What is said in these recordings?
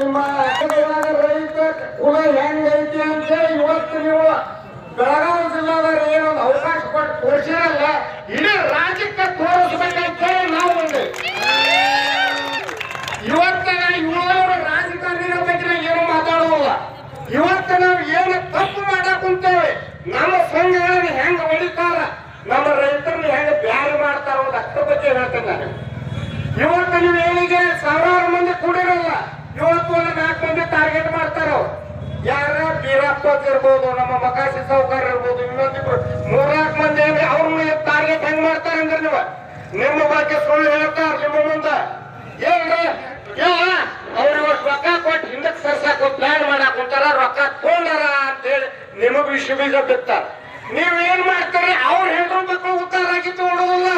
ನಿಮ್ಮ ಇವಾಗ ರೈತ ಕುಲ ಹೆಂಗೈತಿ ಅಂತೇಳಿ ಇವತ್ತು ನೀವು ಬೆಳಗಾವಿ ಜಿಲ್ಲಾದಾಗ ಏನೊಂದು ಅವಕಾಶ ಕೊಟ್ಟು ತೋರಿಸಿರಲ್ಲ, ಇಡೀ ರಾಜ್ಯಕ್ಕೆ ತೋರಿಸ್ಬೇಕಂತೇಳಿ ನಾವು ಬಂದೆ ಇವತ್ತ ಇವರು ರಾಜಕಾರಣಿಗಳ ಬಗ್ಗೆ ನಾವು ಏನು ಮಾತಾಡೋಲ್ಲ ಇವತ್ತು ನಾವು ಏನು ತಪ್ಪು ಮಾಡಕ್ ಕುಂತೇವೆ. ನಮ್ಮ ಸಂಘಗಳನ್ನ ಹೆಂಗ ಹೊಡಿತಾರ, ನಮ್ಮ ರೈತರನ್ನ ಹೆಂಗ ಬ್ಯಾರೆ ಮಾಡ್ತಾರ ಅಂತ ಅದ್ರ ಬಗ್ಗೆ ಹೇಳ್ತೇನೆ ಇವತ್ತು ನೀವು ಏನಿಗೆ ಸಾವಿರಾರು ಮಂದಿ ಕೂಡಿರಲ್ಲ ಇವತ್ತು ಒಂದು ನಾಲ್ಕು ಮಂದಿ ಟಾರ್ಗೆಟ್ ಮಾಡ್ತಾರ ಅವ್ರು. ಯಾರ ಬೀರಪ್ಪ ಇರ್ಬೋದು, ನಮ್ಮ ಮಕಾಸಿ ಸಾವುಕಾರ ಇರ್ಬೋದು ಇನ್ನೊಂದಿಬ್ರು ಮೂರ್ನಾಲ್ಕು ಮಂದಿ ಅವ್ರ ಟಾರ್ಗೆಟ್ ಹೆಂಗ್ ಮಾಡ್ತಾರ ಅಂದ್ರೆ ನೀವು? ನಿಮ್ಮ ಬಗ್ಗೆ ಸುಳ್ಳು ಹೇಳ್ತಾರ ನಿಮ್ಮ ಮುಂದ. ಏನ್ರಿ? ಯಾ, ಅವ್ರು ಇವತ್ತು ರೊಕ್ಕ ಕೊಟ್ಟು ಹಿಂದಕ್ಕೆ ಸರ್ಸಾಕ ಪ್ಲಾನ್ ಮಾಡಾಕ ಕುಂತಾರ, ರೊಕ್ಕ ತಗೊಂಡಾರ ಅಂತೇಳಿ ನಿಮಗ್ ವಿಷ ಬೀಜ ಬಿತ್ತಾರ. ನೀವ್ ಏನ್ ಮಾಡ್ತೀರಿ? ಅವ್ರ ಹೆಂಡ್ರ ಮಕ್ಕಳು ಉತ್ತಾರ ಆಗಿತ್ತು ನೋಡೋದಿಲ್ಲ.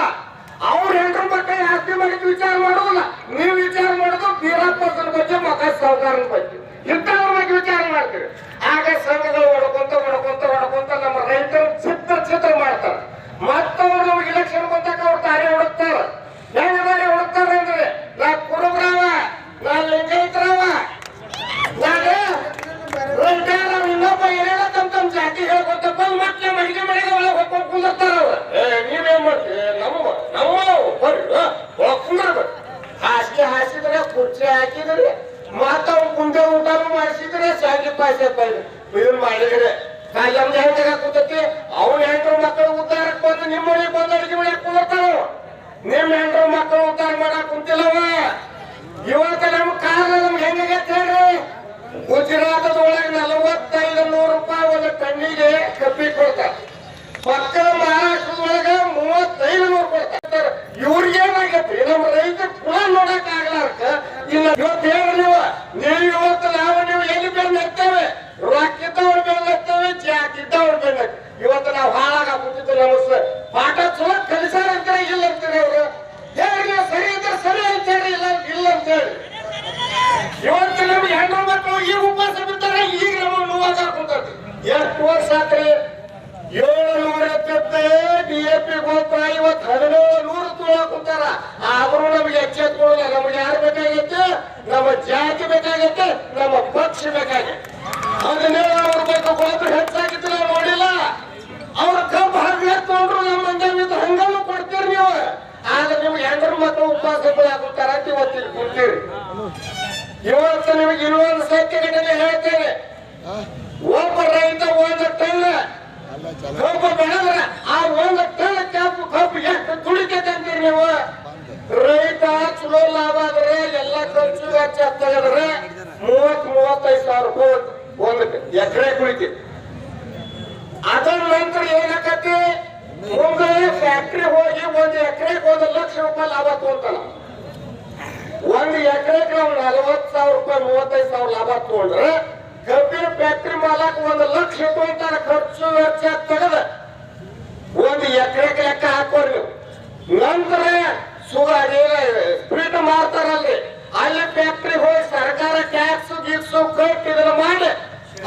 ಅವ್ರ ಹೆಂಡ್ರ ಮಕ್ಕಳು ಆಸ್ತಿ ಮಾಡಿದ್ ವಿಚಾರ ಮಾಡೋದಿಲ್ಲ. ನೀವ್ ವಿಚಾರ ಮಾಡೋದು ಬೀರಪ್ಪನ ಬಗ್ಗೆ ಮಕ ಸಾವುಕಾರನ ಬಗ್ಗೆ. ಇಂಥವ್ರ ಮಾಡ್ತೀರಿ ಆಗ ಸಂಘಗಳು ಹೊಡ್ಕೊಂತ ಹೊಡ್ಕೊಂತ ಹೊಡ್ಕೊಂತ ನಮ್ಮ ರೈತರು ಚಿತ್ರ ಚಿತ್ರ ಮಾಡ್ತಾರೆ. ಮತ್ತವ್ರು ನಮ್ಗೆ ಇಲೆಕ್ಷನ್ ಬಂದಾಗ ಅವ್ರು ದಾರಿ ಹೊಡುತ್ತಾರ ಹೆಂಗ ದಾರಿ ಹುಡುಕ್ತಾರ ಅಂದ್ರೆ ನಾ ಕುರುಬ್ರವ, ನಾ ಲಿಂಗೈತ್ರವ ನಾನು ರೈತರ ಇನ್ನೊಬ್ಬ ತಮ್ಮ ಜಾತಿ ಹೇಳ್ಕೊತ ಬಂದ್ ಮತ್ತೆ ಮಡಿಗೆ ಮಡಿಗೆ ಒಳಗೆ ಹೋಗ್ಕೊಂಡು ಕುಂದಿರ್ತಾರ ಅವ್ರು. ಏ, ನೀವೇನ್ ಮಾಡ್ತೀವಿ ನಮ್ಮ ನಮ್ಮ ಬರ್ರಿ ಒಳಗ್ ಕುಂದ್ರ ಬರ್ರಿ ಹಾಸಿಗೆ ಹಾಸಿದ್ರೆ ಕುರ್ಚಿ ಹಾಕಿದ್ರಿ ಮತ್ತ ಅವ್ನು ಕುಂದೆ ಊಟನೂ ಮಾಡಿಸಿದ್ರೆ ಬೈದು ಇದನ್ನ ಮಾಡಿದ್ರೆ ಕೂತೈತಿ ಅವ್ನ ಹೆಂಡ್ರು ಮಕ್ಕಳು ಉದ್ದಾರಕ್ಕೆ ಬಂದು ನಿಮ್ಮ ಬಂದು ಅಡಿಗೆ ಮನೆಗೆ ಕುಂದಿರ್ತಾರ ನಿಮ್ ಹೆಂಡ್ರು ಮಕ್ಕಳು ಉದ್ದಾರ ಮಾಡಕ್ ಕುಂತಿಲ್ಲವ? ನಮ್ ಕಾಲ ನಮ್ಗೆ ಹೆಂಗಾಗತ್ತೆ ಹೇಳ್ರಿ? ಗುಜರಾತದೊಳಗೆ ನಲವತ್ತೈದು ನೂರು ರೂಪಾಯಿ ಒಂದು ಟನ್ನಿಗೆ ಕಬ್ಬಿ ಕೊಡ್ತಾರೆ ಪಕ್ಕದ ಮಹಾರಾಷ್ಟ್ರದೊಳಗೆ ಮೂವತ್ತೈದು ನೂರು ಕೊಡ್ತಾರೆ ಇವ್ರಿಗೆ ಏನಾಗೈತಿ ನಮ್ಮ ರೈತರ ಕುಲ ನೋಡಕ್ ಆಗ್ಲಾರ್ಕ ಇಲ್ಲ ಇವತ್ತು ಹೇಳಿ ನೀವು ನೀವು ಇವತ್ತು ನಾವು ನೀವು ಎಲ್ಲಿ ಬೆನ್ನ ಹತ್ತೇವೆ ರೊಕ್ಕ ಇದ್ದವ್ರ ಬೆನ್ನ ಹತ್ತೇವೆ ಜಾತಿ ಇದ್ದವ್ರ ಬೆನ್ನ ಹತ್ತೇವೆ. ಇವತ್ತು ನಾವು ಹಾಳಾಗ ಕೂತಿದ್ದು ನಮ್ಮ ಸ- ಪಾಠ ಚಲೋ ಕಲಿಸಾರ ಅಂತಾರೆ ಇಲ್ಲ ಅಂತಾರೆ ಅವರು ಹೇಳಿ ನೀವು ಸರಿ ಇದ್ರೆ ಸರಿ ಅಂತ ಹೇಳಿ ಇಲ್ಲ ಇಲ್ಲ ಅಂತ ಹೇಳಿ ಇವತ್ತು ನಮ್ಗೆ ಹೆಣ್ಣು ಮಕ್ಕಳು ಈಗ ಉಪವಾಸ ಬಿಡ್ತಾರೆ ಈಗ ನಮ್ಮ ನೋವಾಗ ಕುಂತಾರೆ ಎಷ್ಟು ವರ್ಷ ಆತ್ರಿ ಏಳು ನೂರ ಎಪ್ಪತ್ತೆ ಡಿ ಎ ಪಿ ಗೊತ್ತ ಇವತ್ತು ಹದಿನೇಳು ನೂರು ತುಳ ಕುಂತಾರ ಆದ್ರೂ ನಮಗೆ ಎಚ್ಚೆತ್ಕೊಳ್ಳಲ್ಲ ನಮ್ಗೆ ಯಾರು ಬೇಕಾಗೈತೆ ನಮ್ಮ ಜಾತಿ ಬೇಕಾಗೈತೆ ನಮ್ಮ ಪಕ್ಷ ಬೇಕಾಗೈತೆ ಹದಿನೇಳು ನೂರು ಬೇಕು ಗೊಬ್ಬರ ಹೆಚ್ಚಾಗಿತ್ತು ನಾವು ನೋಡಿಲ್ಲ ಅವ್ರ ಕಬ್ಬು ಹಾಗೆ ತಗೊಂಡ್ರು ನಮ್ಮ ಮಂಜವಿದ್ದು ಹಂಗಲ್ಲೂ ಕೊಡ್ತೀರಿ ನೀವು ಆದ್ರೆ ನಿಮ್ಗೆ ಹೆಂಡ್ರ ಮಕ್ಕಳು ಉಪವಾಸ ಇವತ್ತು ನಿಮಗೆ ಇನ್ನೊಂದು ಸತ್ಯ ಘಟನೆ ಹೇಳ್ತೇನೆ. ಒಬ್ಬ ರೈತ ಒಂದು ಟನ್ ಕಬ್ಬು ಬೆಳೆದ್ರೆ ಆ ಒಂದು ಟನ್ ಕಬ್ಬು ಕಬ್ಬು ಎಷ್ಟು ದುಡಿತೈತೆ ಅಂತೀರಿ ನೀವು? ರೈತ ಚಲೋ ಲಾಭ ಆದ್ರೆ ಎಲ್ಲ ಖರ್ಚು ವೆಚ್ಚ ತೆಗೆದ್ರೆ ಮೂವತ್ ಮೂವತ್ತೈದು ಸಾವಿರ ರೂಪಾಯಿ ಒಂದು ಎಕರೆ ಕುಳಿತಿ. ಅದರ ನಂತರ ಏನಾಕತಿ ಮುಂದೆ ಫ್ಯಾಕ್ಟ್ರಿ ಹೋಗಿ ಒಂದು ಎಕರೆಗೆ ಒಂದು ಲಕ್ಷ ರೂಪಾಯಿ ಲಾಭ ತಗೊಂತಾನ ಒಂದು ಎಕರೆಗೆ ಅವ್ನು ನಲವತ್ತು ಸಾವಿರ ರೂಪಾಯಿ, ಮೂವತ್ತೈದು ಸಾವಿರ ಲಾಭ ತಗೊಂಡ್ರೆ ಕಬ್ಬಿನ ಫ್ಯಾಕ್ಟ್ರಿ ಮಾಲಕ್ ಒಂದು ಲಕ್ಷ ತಗೊಂತಾರ ಖರ್ಚು ವೆಚ್ಚ ತೆಗೆದ ಒಂದು ಎಕರೆಗೆ ಲೆಕ್ಕ ಹಾಕೋರಿ ನಂತರ ಸುಗ ಸ್ಪೀಡ್ ಮಾಡ್ತಾರಲ್ಲಿ ಅಲ್ಲಿ. ಫ್ಯಾಕ್ಟ್ರಿ ಹೋಗಿ ಸರ್ಕಾರ ಟ್ಯಾಕ್ಸ್, ಗೀಕ್ಸು ಕಟ್ ಇದನ್ನ ಮಾಡಿ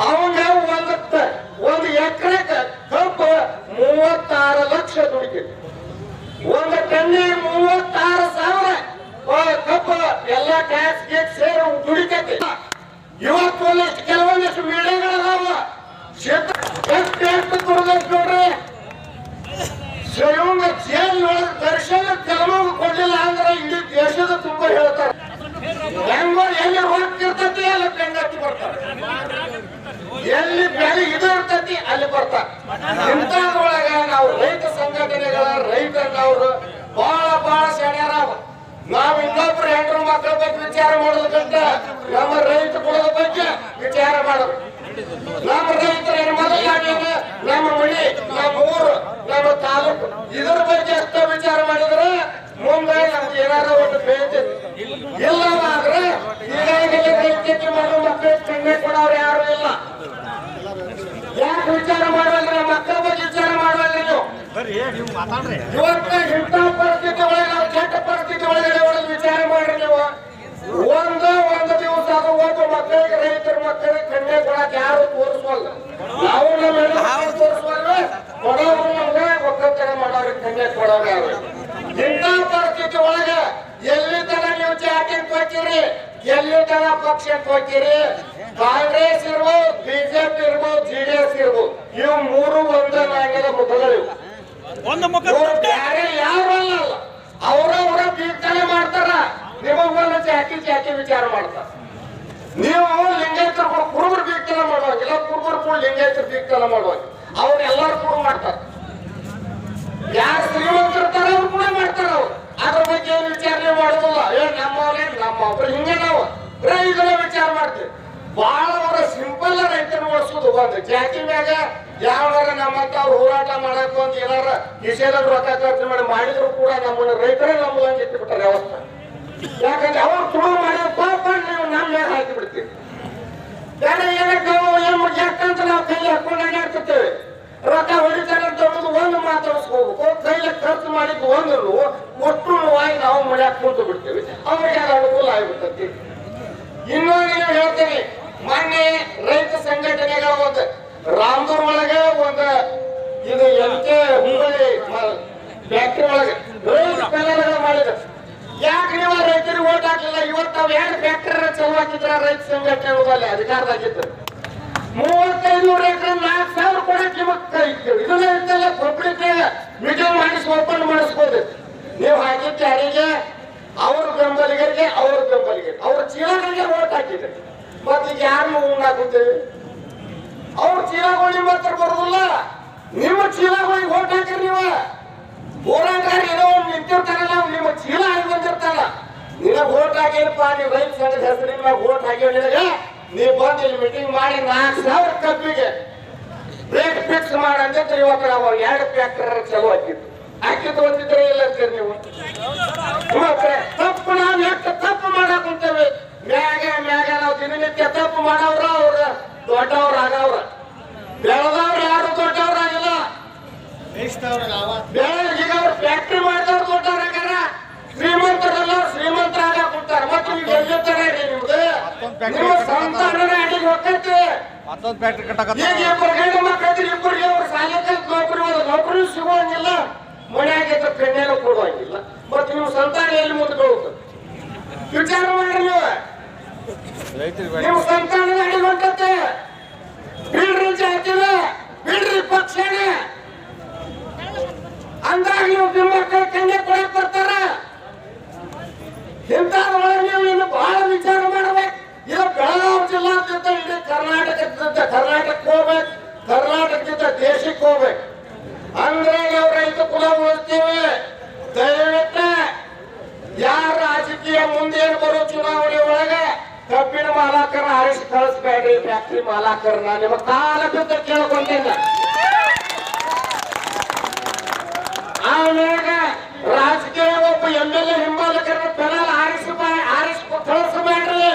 ಅವಂಗ ಒಂದು ಒಂದ್ ಎಕರೆಗೆ ಕಬ್ಬು ಮೂವತ್ತಾರು ಲಕ್ಷ ದುಡಿತೈತಿ ಒಂದು ಟನ್ನಿಗೆ ಮೂವತ್ತಾರು ಸಾವಿರ ಕಬ್ಬು ಎಲ್ಲ ಟ್ಯಾಕ್ಸ್ ಗೀಕ್ಸ್ ಸೇರಿ ದುಡಿತೈತಿ. ಇವತ್ತು ಒಂದಿಷ್ಟು ಕೆಲವೊಂದಿಷ್ಟು ಮೀಡಿಯಾಗಳದಾವ ಎಷ್ಟು ದುಡ್ದೈತಿ ನೋಡ್ರಿ. ಸ್ವಯಂ ಜೈಲ್ ಒಳಗೆ ದರ್ಶನ ಕೆಲವೊಂದು ಕೊಡ್ಲಿಲ್ಲ ಅಂದ್ರೆ ಇಡೀ ದೇಶದ ತುಂಬ ಹೇಳ್ತಾರೆ. ಹೆಂಗೋ ಎಲ್ಲಿ ಹೋಗ್ತಿರ್ತತಿ, ಅಲ್ಲಿ ಬೆಂಗತ್ತಿ ಬರ್ತಾರೆ. ಎಲ್ಲಿ ಬೆಳೆ ಇದು ಇರ್ತತಿ, ಅಲ್ಲಿ ಬರ್ತಾರೆ. ಇಂಥದ್ರೊಳಗ ನಾವು ರೈತ ಸಂಘಟನೆಗಳ ರೈತರವರು ಬಹಳ ಬಹಳ ಸೆಣ್ಯಾರವ ನಾವು ಇನ್ನೊಬ್ರು ಹೆಂಡ್ರು ಮಕ್ಕಳ ಬಗ್ಗೆ ವಿಚಾರ ಮಾಡೋದಕ್ಕಿಂತ ನಮ್ಮ ರೈತ ಕುಲದ ಬಗ್ಗೆ ವಿಚಾರ ಮಾಡೋದು. ನಮ್ಮ ರೈತರ ನಮ್ಮ ಮನಿ, ನಮ್ಮ ಊರು, ನಮ್ಮ ತಾಲೂಕು, ಇದ್ರ ಬಗ್ಗೆ ಅಷ್ಟ ವಿಚಾರ ಮಾಡಿದ್ರೆ ಮುಂದೆ ನಮ್ಗೆ ಏನಾರ ಒಂದು ಬೇಜಿ ಇಲ್ಲ ಆದ್ರೆ ಈಗಾಗಲೇ ರೈತಕ್ಕೆ ಮಾಡೋ ಮಕ್ಕಳು ಕಣ್ಣೆ ಕೊಡೋರು ಯಾರು ಇಲ್ಲ. ಯಾಕೆ ವಿಚಾರ ಮಾಡುವಲ್ರಿ ನಮ್ಮ ಮಕ್ಕಳ ಬಗ್ಗೆ ವಿಚಾರ ಇವತ್ತ ಇಂಥ ಪರಿಸ್ಥಿತಿ ಒಳಗೆ ನಾವು ಕೆಟ್ಟ ಪರಿಸ್ಥಿತಿ ಒಳಗಡೆ ಒಳಗೆ ವಿಚಾರ ಮಾಡ್ರಿ ನೀವು. ಒಂದು ಒಂದು ದಿವಸ ಅದು ಒಬ್ಬ ಮಕ್ಕಳಿಗೆ ರೈತರ ಮಕ್ಕಳಿಗೆ ಕಣ್ಣೆ ಕೊಡಕ್ ಯಾರು ತೋರಿಸುವಲ್ಲ. ನಾವು ನಮ್ಮ ಹೆಣ್ಣು ತೋರಿಸುವಲ್ಲ ಕೊಡೋರು ನಮ್ಗೆ ಒಕ್ಕಲ್ತನ ಮಾಡೋರಿಗೆ ಕಣ್ಣೆ ಕೊಡೋರು ಯಾರು? ಇಂಥ ಪರಿಸ್ಥಿತಿ ಒಳಗೆ ಎಲ್ಲಿ ತನ ನೀವು ಜಾತಿ ಕೊಟ್ಟಿರಿ ಎಲ್ಲಿ ತರ ಪಕ್ಷ ಅಂತ ಹೋಗ್ತೀರಿ ಒಂದು ಮುಖ ಯಾರಲ್ಲ ಅವ್ರವ್ರ ಬೀಗ್ತಾನೆ ಮಾಡ್ತಾರ. ನಿಮಗ್ ಒಂದು ಜಾತಿ ಜಾತಿ ವಿಚಾರ ಮಾಡ್ತಾರ. ನೀವು ಲಿಂಗೈತರ ಕುರುಬರು ಮಾಡುವಾಗ ಮಾಡುವಾಗಿಲ್ಲ ಕುರುಬರು ಕೂಡ ಲಿಂಗೈತರ ಕೀರ್ತನೆ ಮಾಡುವಾಗ ಅವ್ರು ಎಲ್ಲರೂ ಕೂಡ ಮಾಡ್ತಾರ. ಯಾರು ಶ್ರೀಮಂತರ್ತಾರ ಅವ್ರು ಕೂಡ ಮಾಡ್ತಾರ ಅವ್ರು. ಅದ್ರ ಬಗ್ಗೆ ಏನು ವಿಚಾರಣೆ ಮಾಡೋದಿಲ್ಲ. ಏ ನಮ್ಮವ್ರೆ ಒಬ್ರು ಹಿಂಗೆ ನಾವು. ರೈತರ ವಿಚಾರ ಮಾಡ್ತೀವಿ. ಬಹಳ ಅವರ ಸಿಂಪಲ್ ರೈತರು ಓಡಿಸೋದು. ಒಂದು ಜಾತಿ ಮ್ಯಾಗ ಯಾವಾಗ ನಮ್ಮಂತ ಹೋರಾಟ ಮಾಡಕ್ ಅಂತ ಏನಾರ ನಿಷೇಧ ರೊಕ್ಕ ಮಾಡಿ ಮಾಡಿದ್ರು ಕೂಡ ನಮ್ಮನ್ನ ರೈತರೇ ನಮ್ಮದಂಗೆ ಇಟ್ಟು ಬಿಟ್ಟಾರೆ ಅವಸ್ಥೆ. ಯಾಕಂದ್ರೆ ಅವ್ರು ತುಳು ಮಾಡಿ ಪಾಪ ನೀವು ನಮ್ಮ ಮ್ಯಾಗ ಹಾಕಿ ಬಿಡ್ತೀವಿ. ಬೇರೆ ಏನಕ್ಕೆ ನಾವು ಕೈ ಹಾಕೊಂಡು ಅಡ್ಡಾಡ್ತಿರ್ತೇವೆ. ರೊಕ್ಕ ಹೊಡಿತಾರೆ ಅಂತ ಹೇಳೋದು ಒಂದು ಮಾತಾಡಿಸ್ಕೋಬೇಕು ಕೈಲಿ ಖರ್ಚು ಮಾಡಿದ್ದು ಒಂದು ಒಟ್ಟು ನೋವಾಗಿ ನಾವು ಮನ್ಯಾಗ ಕೂತು ಬಿಡ್ತೇವೆ. ಅವ್ರಿಗೆ ಅದು ಅನುಕೂಲ ಆಗಿಬಿಡ್ತೈತಿ. ಇನ್ನೊಂದು ಹೇಳ್ತೇನೆ. ಮೊನ್ನೆ ರೈತ ಸಂಘಟನೆಗಳ ಒಂದು ರಾಮದೂರ್ ಒಳಗೆ ಒಂದು ಇದು ಎಲ್ ಕೆ ಹುಬ್ಬಳ್ಳಿ ಫ್ಯಾಕ್ಟ್ರಿ ಒಳಗೆ. ಮಾಡಿದ್ರು. ಯಾಕೆ ನೀವು ರೈತರಿಗೆ ಓಟ್ ಹಾಕ್ಲಿಲ್ಲ ಇವತ್ತು ನಾವು ಎರಡು ಫ್ಯಾಕ್ಟರಿ ಚಲೋ ಹಾಕಿದ್ರ ರೈತ ಸಂಘ ಹೋಗಲ್ಲ ಅಧಿಕಾರದಾಗಿತ್ತು ಮೂವತ್ತೈದು ರೈತರ ನಾಲ್ಕ್ ಸಾವಿರ ಕೊಡಕ್ಕೆ ಇದನ್ನ ಇರ್ತಲ್ಲ ಪಬ್ಲಿಕ್ ಮೀಟಿಂಗ್ ಮಾಡಿಸಿ ಓಪನ್ ಮಾಡಿಸ್ಬೋದು. ನೀವು ಹಾಕಿದ್ದ ಯಾರಿಗೆ ಅವ್ರ ಬೆಂಬಲಿಗರಿಗೆ ಅವ್ರ ಬೆಂಬಲಿಗರಿಗೆ ಅವ್ರ ಚೀಲಗಳಿಗೆ ಓಟ್ ಹಾಕಿದ್ರಿ. ಮತ್ತೆ ಯಾರು ಉಣ್ಣ ಹಾಕುತ್ತೇವೆ ಅವ್ರ ಚೀಲಗಳಿಗೆ ಮಾತ್ರ ಬರೋದಿಲ್ಲ. ನಿಮ್ಮ ಚೀಲಗಳಿಗೆ ಓಟ್ ಹಾಕಿರಿ ನೀವ. ಹೋರಾಟಗಾರ ಏನೋ ಒಂದು ನಿಂತಿರ್ತಾರಲ್ಲ ಅವ್ನು ನಿಮ್ಮ ಚೀಲ ಹಾಕಿ ಬಂದಿರ್ತಾನ ನಿನಗ್ ಓಟ್ ಹಾಕೇನಪ್ಪ, ನೀವು ರೈತ ಸಂಘದ ಹೆಸರು ಮ್ಯಾಗ ಓಟ್ ಹಾಕಿ ನೀವು ಬಂದು ಇಲ್ಲಿ ಮೀಟಿಂಗ್ ಮಾಡಿ ನಾಲ್ಕು ಸಾವಿರ ಕಬ್ಬಿಗೆ ರೇಟ್ ಫಿಕ್ಸ್ ಮಾಡಂತ ಇವತ್ತು ನಾವು ಎರಡು ಫ್ಯಾಕ್ಟರ್ ಚಲೋ ಹಾಕಿತ್ತು ಹಾಕಿದ್ದು ಒಂದಿದ್ರೆ ಇಲ್ಲ ಅಂತೀರಿ ನೀವು. ತಪ್ಪು ನಾವು ಎಷ್ಟು ತಪ್ಪು ಮಾಡಕ್ ಕುಂತೇವೆ. ಮ್ಯಾಗ ಮ್ಯಾಗ ನಾವು ದಿನನಿತ್ಯ ತಪ್ಪು ಮಾಡವ್ರ ಅವ್ರ. ದೊಡ್ಡವ್ರ ಆಗವ್ರ. ಬೆಳೆದವ್ರು ಯಾರು ದೊಡ್ಡವ್ರಾಗಿಲ್ಲ ಬೇರೆ ಈಗ ಅವ್ರು ಫ್ಯಾಕ್ಟ್ರಿ ಮಾಡಿದವ್ರು ದೊಡ್ಡವ್ರಾಗಾರ ಶ್ರೀಮಂತರಲ್ಲ ಶ್ರೀಮಂತರಾಗ ಕೊಡ್ತಾರ ಮತ್ತೆ ನೀವು ಎಲ್ಲಿರ್ತಾರೆ ನೀವು ನಿಮ್ದು ನಿಮ್ಮ ಸಂತಾನನೇ ಅಡಿಗೆ ಹೋಗ್ತೈತಿ. ಮತ್ತೊಂದು ಫ್ಯಾಕ್ಟ್ರಿ ಕಟ್ಟಕತ್ತ ಈಗ ಇಬ್ಬರು ಗಂಡು ಮಕ್ಕಳಿದ್ರೆ ಇಬ್ಬರಿಗೆ ಅವ್ರು ಕಲ್ತ್ ನೌಕರಿ ನೌಕರಿ ಸಿಗುವಂಗಿಲ್ಲ. ಮನೆಯಾಗಿದ್ದ ಪೆಣ್ಣೆನೂ ಕೊಡುವಂಗಿಲ್ಲ. ಮತ್ತೆ ನೀವು ಸಂತಾನ ಎಲ್ಲಿ ಮುಂದೆ ವಿಚಾರ ಮಾಡಿ ನೀವು. ರೈತರಿಗೆ ನಿಮ್ಮ ಸಂತಾನ ಅಡಿಗೆ ಹೊಂಟತ್ತೆ ಬಿಡ್ರಿ ಜಾತಿನ ಬಿಡ್ರಿ ಪಕ್ಷನ ಅಂದಾಗ ನೀವು ನಿಮ್ಮ ಕೈ ಕಣ್ಣೆ ಕೊಡಕ್ ಬರ್ತಾರ. ಇಂಥದ್ರೊಳಗೆ ನೀವು ಇನ್ನು ಬಹಳ ವಿಚಾರ ಮಾಡಬೇಕು. ಇದು ಬೆಳಗಾವಿ ಜಿಲ್ಲಾದ್ಯಂತ ಇಡೀ ಕರ್ನಾಟಕದಿಂದ ಕರ್ನಾಟಕಕ್ಕೆ ಹೋಗ್ಬೇಕು. ಕರ್ನಾಟಕದಿಂದ ದೇಶಕ್ಕೆ ಹೋಗ್ಬೇಕು ಅಂದ್ರೆ ನಾವು ರೈತ ಕುಲ ಉಳಿಸ್ತೀವಿ ದಯವಿಟ್ಟು ಯಾರ ರಾಜಕೀಯ ಮುಂದೇನು ಬರೋ ಚುನಾವಣೆ ಒಳಗೆ ಕಬ್ಬಿನ ಆರಿಸಿ ಕಳಿಸ್ಬೇಡ್ರಿ ಫ್ಯಾಕ್ಟ್ರಿ ಮಾಲಕರನ್ನ ನಿಮ್ಮ ಕಾಲ ಬಿದ್ದು ಕೇಳ್ಕೊಂಡಿಲ್ಲ ಆಮೇಲೆ ರಾಜಕೀಯ ಒಬ್ಬ ಎಂ ಎಲ್ ಎ ಹಿಂಬಾಲಕರ ಪೆನಲ್ ಆರಿಸಿ ಆರಿಸಿ ಕಳಿಸ್ಬೇಡ್ರಿ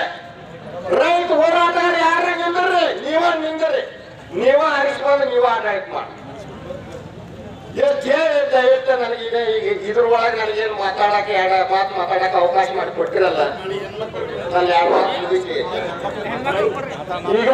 ರೈತ ಹೋರಾಟಗಾರ ಯಾರ ನಿಂದ್ರಿ? ನೀವ ನಿಂದ್ರಿ. ನೀವ ಆರಿಸ್ಕೊಂಡು ನೀವ ಆಡಳಿತ ಮಾಡಿ. ಎಷ್ಟು ಹೇಳಿ ದಯವಿಟ್ಟು ನನಗೀಗ ಈಗ ಇದ್ರ ಒಳಗೆ ನನಗೇನು ಮಾತಾಡಕ್ಕೆ ಎರಡು ಮಾತು ಮಾತಾಡಕ್ಕೆ ಅವಕಾಶ ಮಾಡಿ ಕೊಟ್ಟಿರಲ್ಲ. ನನ್ನ ಎರಡು ಮಾತು ಮುಗಿಸಿ. ಈಗ